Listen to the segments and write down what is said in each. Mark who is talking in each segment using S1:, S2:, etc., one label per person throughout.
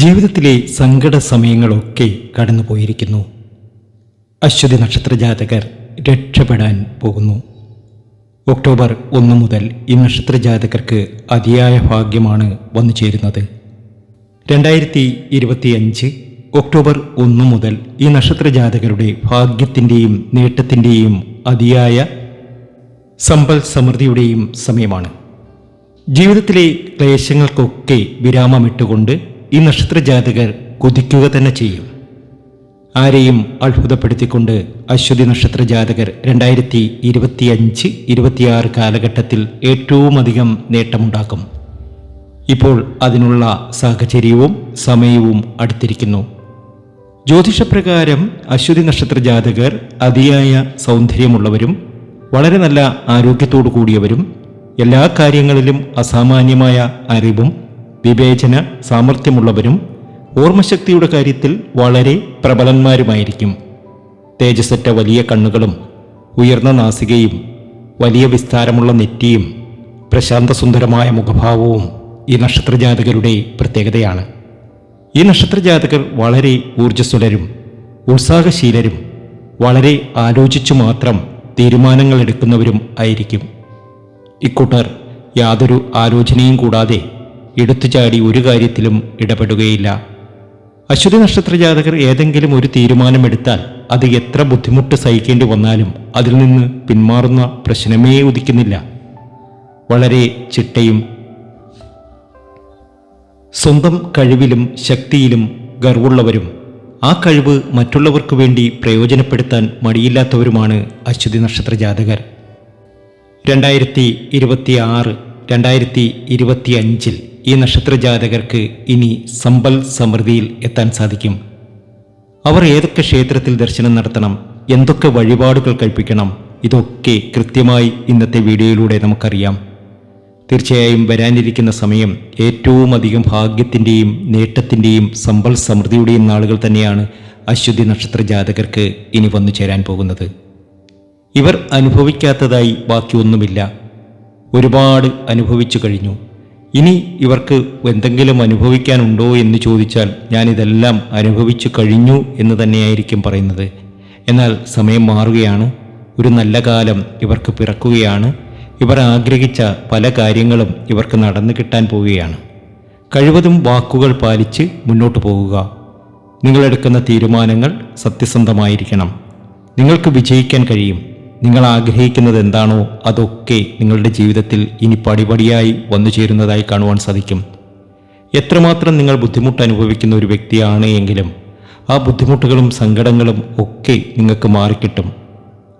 S1: ജീവിതത്തിലെ സങ്കട സമയങ്ങളൊക്കെ കടന്നുപോയിരിക്കുന്നു. അശ്വതി നക്ഷത്ര ജാതകർ രക്ഷപ്പെടാൻ പോകുന്നു. ഒക്ടോബർ ഒന്ന് മുതൽ ഈ നക്ഷത്ര ജാതകർക്ക് അതിയായ ഭാഗ്യമാണ് വന്നു ചേരുന്നത്. രണ്ടായിരത്തി ഇരുപത്തിയഞ്ച് ഒക്ടോബർ ഒന്ന് മുതൽ ഈ നക്ഷത്ര ജാതകരുടെ ഭാഗ്യത്തിന്റെയും നേട്ടത്തിന്റെയും അതിയായ സമ്പൽ സമൃദ്ധിയുടെയും സമയമാണ്. ജീവിതത്തിലെ ക്ലേശങ്ങൾക്കൊക്കെ വിരാമമിട്ടുകൊണ്ട് ഈ നക്ഷത്ര ജാതകർ കുതിക്കുക തന്നെ ചെയ്യും. ആരെയും അത്ഭുതപ്പെടുത്തിക്കൊണ്ട് അശ്വതി നക്ഷത്ര ജാതകർ രണ്ടായിരത്തി ഇരുപത്തിയഞ്ച് ഇരുപത്തിയാറ് കാലഘട്ടത്തിൽ ഏറ്റവും അധികം നേട്ടമുണ്ടാക്കും. ഇപ്പോൾ അതിനുള്ള സാഹചര്യവും സമയവും അടുത്തിരിക്കുന്നു. ജ്യോതിഷപ്രകാരം അശ്വതി നക്ഷത്ര ജാതകർ അതിയായ സൗന്ദര്യമുള്ളവരും വളരെ നല്ല ആരോഗ്യത്തോടു കൂടിയവരും എല്ലാ കാര്യങ്ങളിലും അസാമാന്യമായ അറിവും വിവേചന സാമർഥ്യമുള്ളവരും ഓർമ്മശക്തിയുടെ കാര്യത്തിൽ വളരെ പ്രബലന്മാരുമായിരിക്കും. തേജസ്സറ്റ വലിയ കണ്ണുകളും ഉയർന്ന നാസികയും വലിയ വിസ്താരമുള്ള നെറ്റിയും പ്രശാന്തസുന്ദരമായ മുഖഭാവവും ഈ നക്ഷത്രജാതകരുടെ പ്രത്യേകതയാണ്. ഈ നക്ഷത്രജാതകർ വളരെ ഊർജസ്വലരും ഉത്സാഹശീലരും വളരെ ആലോചിച്ചു മാത്രം തീരുമാനങ്ങൾ എടുക്കുന്നവരും ആയിരിക്കും. ഇക്കൂട്ടർ യാതൊരു ആലോചനയും കൂടാതെ എടുത്തുചാടി ഒരു കാര്യത്തിലും ഇടപെടുകയില്ല. അശ്വതി നക്ഷത്ര ജാതകർ ഏതെങ്കിലും ഒരു തീരുമാനമെടുത്താൽ അത് എത്ര ബുദ്ധിമുട്ട് സഹിക്കേണ്ടി വന്നാലും അതിൽ നിന്ന് പിന്മാറുന്ന പ്രശ്നമേ ഉദിക്കുന്നില്ല. വളരെ ചിട്ടയും സ്വന്തം കഴിവിലും ശക്തിയിലും ഗർവുള്ളവരും ആ കഴിവ് മറ്റുള്ളവർക്ക് വേണ്ടി പ്രയോജനപ്പെടുത്താൻ മടിയില്ലാത്തവരുമാണ് അശ്വതി നക്ഷത്ര ജാതകർ രണ്ടായിരത്തി ഇരുപത്തി ആറ് രണ്ടായിരത്തി ഇരുപത്തി അഞ്ചിൽ ഈ നക്ഷത്ര ജാതകർക്ക് ഇനി സമ്പൽ സമൃദ്ധിയിൽ എത്താൻ സാധിക്കും. അവർ ഏതൊക്കെ ക്ഷേത്രത്തിൽ ദർശനം നടത്തണം എന്തൊക്കെ വഴിപാടുകൾ കഴിപ്പിക്കണം ഇതൊക്കെ കൃത്യമായി ഇന്നത്തെ വീഡിയോയിലൂടെ നമുക്കറിയാം. തീർച്ചയായും വരാനിരിക്കുന്ന സമയം ഏറ്റവും അധികം ഭാഗ്യത്തിന്റെയും നേട്ടത്തിന്റെയും സമ്പൽ സമൃദ്ധിയുടെയും നാളുകൾ തന്നെയാണ് അശ്വതി നക്ഷത്ര ജാതകർക്ക് ഇനി വന്നു ചേരാൻ പോകുന്നത്. ഇവർ അനുഭവിക്കാത്തതായി ബാക്കിയൊന്നുമില്ല. ഒരുപാട് അനുഭവിച്ചു കഴിഞ്ഞു. ഇനി ഇവർക്ക് എന്തെങ്കിലും അനുഭവിക്കാനുണ്ടോ എന്ന് ചോദിച്ചാൽ ഞാനിതെല്ലാം അനുഭവിച്ചു കഴിഞ്ഞു എന്ന് തന്നെയായിരിക്കും പറയുന്നത്. എന്നാൽ സമയം മാറുകയാണ്. ഒരു നല്ല കാലം ഇവർക്ക് പിറക്കുകയാണ്. ഇവർ ആഗ്രഹിച്ച പല കാര്യങ്ങളും ഇവർക്ക് നടന്നു കിട്ടാൻ പോവുകയാണ്. കഴിവതും വാക്കുകൾ പാലിച്ച് മുന്നോട്ട് പോകുക. നിങ്ങളെടുക്കുന്ന തീരുമാനങ്ങൾ സത്യസന്ധമായിരിക്കണം. നിങ്ങൾക്ക് വിജയിക്കാൻ കഴിയും. നിങ്ങൾ ആഗ്രഹിക്കുന്നത് എന്താണോ അതൊക്കെ നിങ്ങളുടെ ജീവിതത്തിൽ ഇനി പടിപടിയായി വന്നു ചേരുന്നതായി കാണുവാൻ സാധിക്കും. എത്രമാത്രം നിങ്ങൾ ബുദ്ധിമുട്ട് അനുഭവിക്കുന്ന ഒരു വ്യക്തിയാണ് എങ്കിലും ആ ബുദ്ധിമുട്ടുകളും സങ്കടങ്ങളും ഒക്കെ നിങ്ങൾക്ക് മാറിക്കിട്ടും.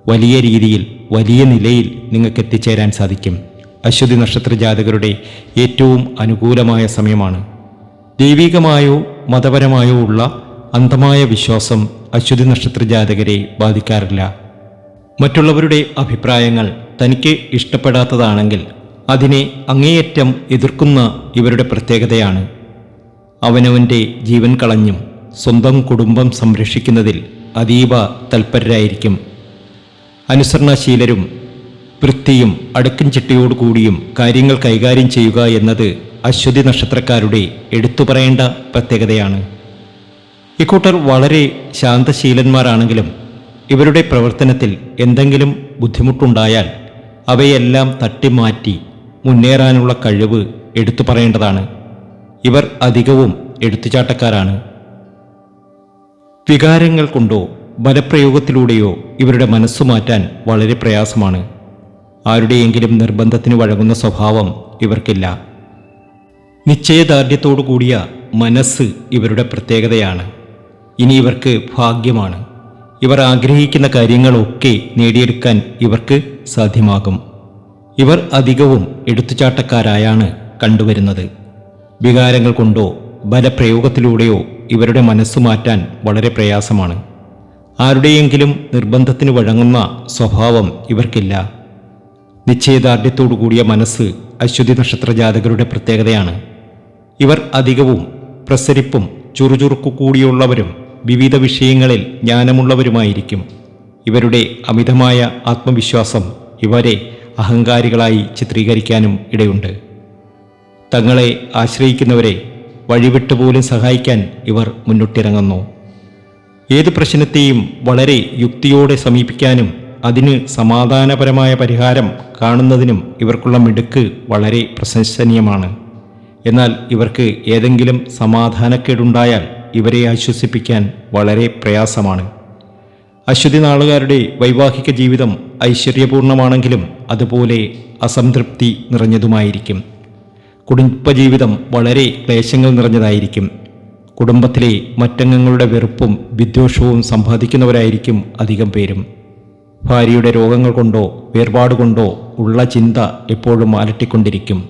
S1: വലിയ രീതിയിൽ വലിയ നിലയിൽ നിങ്ങൾക്ക് എത്തിച്ചേരാൻ സാധിക്കും. അശ്വതി നക്ഷത്ര ജാതകരുടെ ഏറ്റവും അനുകൂലമായ സമയമാണ്. ദൈവികമായോ മതപരമായോ ഉള്ള അന്ധമായ വിശ്വാസം അശ്വതി നക്ഷത്ര ജാതകരെ ബാധിക്കാറില്ല. മറ്റുള്ളവരുടെ അഭിപ്രായങ്ങൾ തനിക്ക് ഇഷ്ടപ്പെടാത്തതാണെങ്കിൽ അതിനെ അങ്ങേയറ്റം എതിർക്കുന്ന ഇവരുടെ പ്രത്യേകതയാണ്. അവനവന്റെ ജീവൻ കളഞ്ഞും സ്വന്തം കുടുംബം സംരക്ഷിക്കുന്നതിൽ അതീവ തൽപരരായിരിക്കും. അനുസരണശീലരും വൃത്തിയും അടുക്കും ചിട്ടയോടുകൂടിയും കാര്യങ്ങൾ കൈകാര്യം ചെയ്യുക എന്നത് അശ്വതി നക്ഷത്രക്കാരുടെ എടുത്തു പറയേണ്ട പ്രത്യേകതയാണ്. ഇക്കൂട്ടർ വളരെ ശാന്തശീലന്മാരാണെങ്കിലും ഇവരുടെ പ്രവർത്തനത്തിൽ എന്തെങ്കിലും ബുദ്ധിമുട്ടുണ്ടായാൽ അവയെല്ലാം തട്ടിമാറ്റി മുന്നേറാനുള്ള കഴിവ് എടുത്തു പറയേണ്ടതാണ്. ഇവർ അധികവും എടുത്തുചാട്ടക്കാരാണ് വികാരങ്ങൾ കൊണ്ടോ ബലപ്രയോഗത്തിലൂടെയോ ഇവരുടെ മനസ്സു മാറ്റാൻ വളരെ പ്രയാസമാണ്. ആരുടെയെങ്കിലും നിർബന്ധത്തിന് വഴങ്ങുന്ന സ്വഭാവം ഇവർക്കില്ല. നിശ്ചയദാർഢ്യത്തോടു കൂടിയ മനസ്സ് ഇവരുടെ പ്രത്യേകതയാണ്. ഇനി ഇവർക്ക് ഭാഗ്യമാണ്. ഇവർ ആഗ്രഹിക്കുന്ന കാര്യങ്ങളൊക്കെ നേടിയെടുക്കാൻ ഇവർക്ക് സാധ്യമാകും. ഇവർ അധികവും എടുത്തുചാട്ടക്കാരായാണ് കണ്ടുവരുന്നത്. വികാരങ്ങൾ കൊണ്ടോ ബലപ്രയോഗത്തിലൂടെയോ ഇവരുടെ മനസ്സ് മാറ്റാൻ വളരെ പ്രയാസമാണ്. ആരുടെയെങ്കിലും നിർബന്ധത്തിന് വഴങ്ങുന്ന സ്വഭാവം ഇവർക്കില്ല. നിശ്ചയദാർഢ്യത്തോടു കൂടിയ മനസ്സ് അശ്വതി നക്ഷത്ര ജാതകരുടെ പ്രത്യേകതയാണ്. ഇവർ അധികവും പ്രസരിപ്പും ചുറുചുറുക്കു കൂടിയുള്ളവരും വിവിധ വിഷയങ്ങളിൽ ജ്ഞാനമുള്ളവരുമായിരിക്കും. ഇവരുടെ അമിതമായ ആത്മവിശ്വാസം ഇവരെ അഹങ്കാരികളായി ചിത്രീകരിക്കാനും ഇടയുണ്ട്. തങ്ങളെ ആശ്രയിക്കുന്നവരെ വഴിവിട്ടുപോലും സഹായിക്കാൻ ഇവർ മുന്നിട്ടിറങ്ങുന്നു. ഏത് പ്രശ്നത്തെയും വളരെ യുക്തിയോടെ സമീപിക്കാനും അതിന് സമാധാനപരമായ പരിഹാരം കാണുന്നതിനും ഇവർക്കുള്ള മിടുക്ക് വളരെ പ്രശംസനീയമാണ്. എന്നാൽ ഇവർക്ക് ഏതെങ്കിലും സമാധാനക്കേടുണ്ടായാൽ ഇവരെ ആശ്വസിപ്പിക്കാൻ വളരെ പ്രയാസമാണ്. അശ്വതി നാളുകാരുടെ വൈവാഹിക ജീവിതം ഐശ്വര്യപൂർണമാണെങ്കിലും അതുപോലെ അസംതൃപ്തി നിറഞ്ഞതുമായിരിക്കും. കുടുംബജീവിതം വളരെ ക്ലേശങ്ങൾ നിറഞ്ഞതായിരിക്കും. കുടുംബത്തിലെ മറ്റംഗങ്ങളുടെ വെറുപ്പും വിദ്വേഷവും സമ്പാദിക്കുന്നവരായിരിക്കും അധികം പേരും. ഭാര്യയുടെ രോഗങ്ങൾ കൊണ്ടോ വേർപാട് കൊണ്ടോ ഉള്ള ചിന്ത എപ്പോഴും അലട്ടിക്കൊണ്ടിരിക്കും.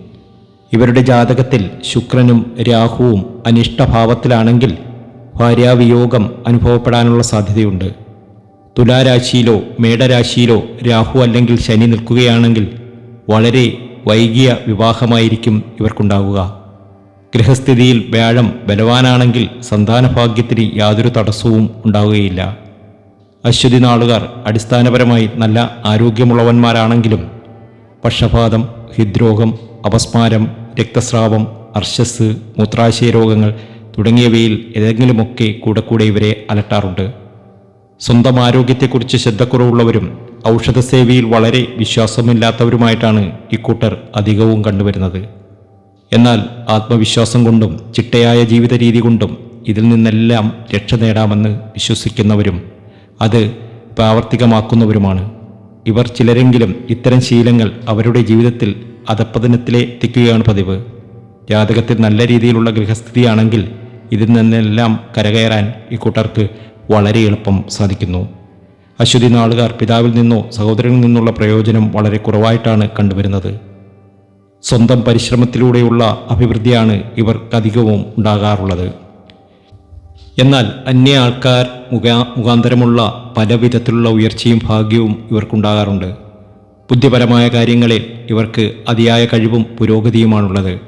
S1: ഇവരുടെ ജാതകത്തിൽ ശുക്രനും രാഹുവും അനിഷ്ടഭാവത്തിലാണെങ്കിൽ ഭാര്യാവിയോഗം അനുഭവപ്പെടാനുള്ള സാധ്യതയുണ്ട്. തുലാരാശിയിലോ മേടരാശിയിലോ രാഹു അല്ലെങ്കിൽ ശനി നിൽക്കുകയാണെങ്കിൽ വളരെ വൈകിയ വിവാഹമായിരിക്കും ഇവർക്കുണ്ടാവുക. ഗൃഹസ്ഥിതിയിൽ വ്യാഴം ബലവാനാണെങ്കിൽ സന്താനഭാഗ്യത്തിന് യാതൊരു തടസ്സവും ഉണ്ടാവുകയില്ല. അശ്വതി നാളുകാർ അടിസ്ഥാനപരമായി നല്ല ആരോഗ്യമുള്ളവന്മാരാണെങ്കിലും പക്ഷപാതം ഹൃദ്രോഗം അപസ്മാരം രക്തസ്രാവം അർശസ് മൂത്രാശയ രോഗങ്ങൾ തുടങ്ങിയവയിൽ ഏതെങ്കിലുമൊക്കെ കൂടെ കൂടെ ഇവരെ അലട്ടാറുണ്ട്. സ്വന്തം ആരോഗ്യത്തെക്കുറിച്ച് ശ്രദ്ധക്കുറവുള്ളവരും ഔഷധസേവയിൽ വളരെ വിശ്വാസമില്ലാത്തവരുമായിട്ടാണ് ഇക്കൂട്ടർ അധികവും കണ്ടുവരുന്നത്. എന്നാൽ ആത്മവിശ്വാസം കൊണ്ടും ചിട്ടയായ ജീവിത രീതി കൊണ്ടും ഇതിൽ നിന്നെല്ലാം രക്ഷ നേടാമെന്ന് വിശ്വസിക്കുന്നവരും അത് പ്രാവർത്തികമാക്കുന്നവരുമാണ്. ഇവർ ചിലരെങ്കിലും ഇത്തരം ശീലങ്ങൾ അവരുടെ ജീവിതത്തിൽ അധപ്പതനത്തിലെത്തിക്കുകയാണ് പതിവ്. ജാതകത്തിൽ നല്ല രീതിയിലുള്ള ഗൃഹസ്ഥിതിയാണെങ്കിൽ ഇതിൽ നിന്നെല്ലാം കരകയറാൻ ഇക്കൂട്ടർക്ക് വളരെ എളുപ്പം സാധിക്കുന്നു. അശ്വതി നാളുകാർ പിതാവിൽ നിന്നോ സഹോദരനിൽ നിന്നുള്ള പ്രയോജനം വളരെ കുറവായിട്ടാണ് കണ്ടുവരുന്നത്. സ്വന്തം പരിശ്രമത്തിലൂടെയുള്ള അഭിവൃദ്ധിയാണ് ഇവർക്കധികവും ഉണ്ടാകാറുള്ളത്. എന്നാൽ അന്യ ആൾക്കാർ മുഖാ മുഖാന്തരമുള്ള പല വിധത്തിലുള്ള ഉയർച്ചയും ഭാഗ്യവും ഇവർക്കുണ്ടാകാറുണ്ട്. ബുദ്ധിപരമായ കാര്യങ്ങളിൽ ഇവർക്ക് അതിയായ കഴിവും പുരോഗതിയുമാണുള്ളത്.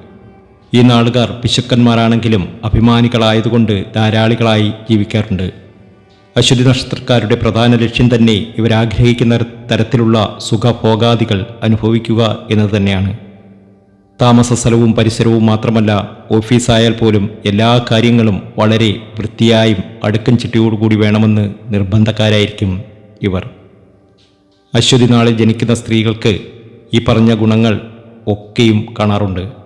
S1: ഈ നാളുകാർ പിശുക്കന്മാരാണെങ്കിലും അഭിമാനികളായതുകൊണ്ട് ധാരാളികളായി ജീവിക്കാറുണ്ട്. അശ്വതി നക്ഷത്രക്കാരുടെ പ്രധാന ലക്ഷ്യം തന്നെ ഇവരാഗ്രഹിക്കുന്ന തരത്തിലുള്ള സുഖഭോഗാദികൾ അനുഭവിക്കുക എന്നത് തന്നെയാണ്. താമസ സ്ഥലവും പരിസരവും മാത്രമല്ല ഓഫീസായാൽ പോലും എല്ലാ കാര്യങ്ങളും വളരെ വൃത്തിയായും അടുക്കും ചിട്ടയോടുകൂടി വേണമെന്ന് നിർബന്ധക്കാരായിരിക്കും ഇവർ. അശ്വതി നാളിൽ ജനിക്കുന്ന സ്ത്രീകൾക്ക് ഈ പറഞ്ഞ ഗുണങ്ങൾ ഒക്കെയും കാണാറുണ്ട്.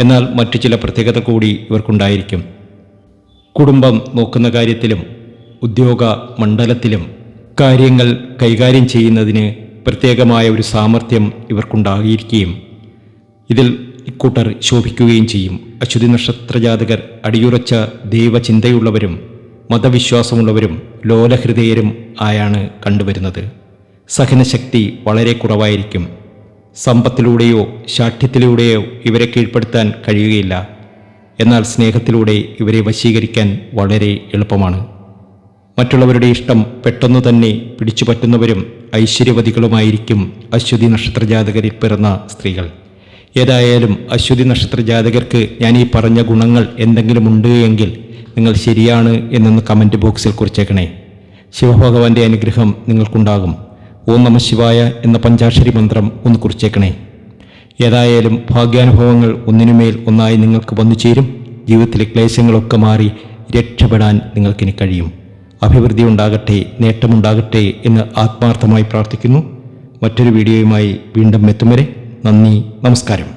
S1: എന്നാൽ മറ്റു ചില പ്രത്യേകത കൂടി ഇവർക്കുണ്ടായിരിക്കും. കുടുംബം നോക്കുന്ന കാര്യത്തിലും ഉദ്യോഗ മണ്ഡലത്തിലും കാര്യങ്ങൾ കൈകാര്യം ചെയ്യുന്നതിന് പ്രത്യേകമായ ഒരു സാമർഥ്യം ഇവർക്കുണ്ടാകിയിരിക്കുകയും ഇതിൽ ഇക്കൂട്ടർ ശോഭിക്കുകയും ചെയ്യും. അശ്വതി നക്ഷത്രജാതകർ അടിയുറച്ച ദൈവചിന്തയുള്ളവരും മതവിശ്വാസമുള്ളവരും ലോലഹൃദയരും ആയാണ് കണ്ടുവരുന്നത്. സഹനശക്തി വളരെ കുറവായിരിക്കും. സമ്പത്തിലൂടെയോ ശാഠ്യത്തിലൂടെയോ ഇവരെ കീഴ്പ്പെടുത്താൻ കഴിയുകയില്ല. എന്നാൽ സ്നേഹത്തിലൂടെ ഇവരെ വശീകരിക്കാൻ വളരെ എളുപ്പമാണ്. മറ്റുള്ളവരുടെ ഇഷ്ടം പെട്ടെന്നു തന്നെ പിടിച്ചുപറ്റുന്നവരും ഐശ്വര്യവതികളുമായിരിക്കും അശ്വതി നക്ഷത്ര ജാതകരിൽ പിറന്ന സ്ത്രീകൾ. ഏതായാലും അശ്വതി നക്ഷത്ര ജാതകർക്ക് ഞാൻ ഈ പറഞ്ഞ ഗുണങ്ങൾ എന്തെങ്കിലും എങ്കിൽ നിങ്ങൾ ശരിയാണ് എന്നൊന്ന് കമന്റ് ബോക്സിൽ കുറിച്ചേക്കണേ. ശിവഭഗവാന്റെ അനുഗ്രഹം നിങ്ങൾക്കുണ്ടാകും. ഓം നമ ശിവായ എന്ന പഞ്ചാക്ഷരി മന്ത്രം ഒന്ന് കുറിച്ചേക്കണേ. ഏതായാലും ഭാഗ്യാനുഭവങ്ങൾ ഒന്നിനുമേൽ ഒന്നായി നിങ്ങൾക്ക് വന്നു ചേരും. ജീവിതത്തിലെ ക്ലേശങ്ങളൊക്കെ മാറി രക്ഷപ്പെടാൻ നിങ്ങൾക്കിനി കഴിയും. അഭിവൃദ്ധി ഉണ്ടാകട്ടെ നേട്ടമുണ്ടാകട്ടെ എന്ന് ആത്മാർത്ഥമായി പ്രാർത്ഥിക്കുന്നു. മറ്റൊരു വീഡിയോയുമായി വീണ്ടും എത്തും വരെ നന്ദി നമസ്കാരം.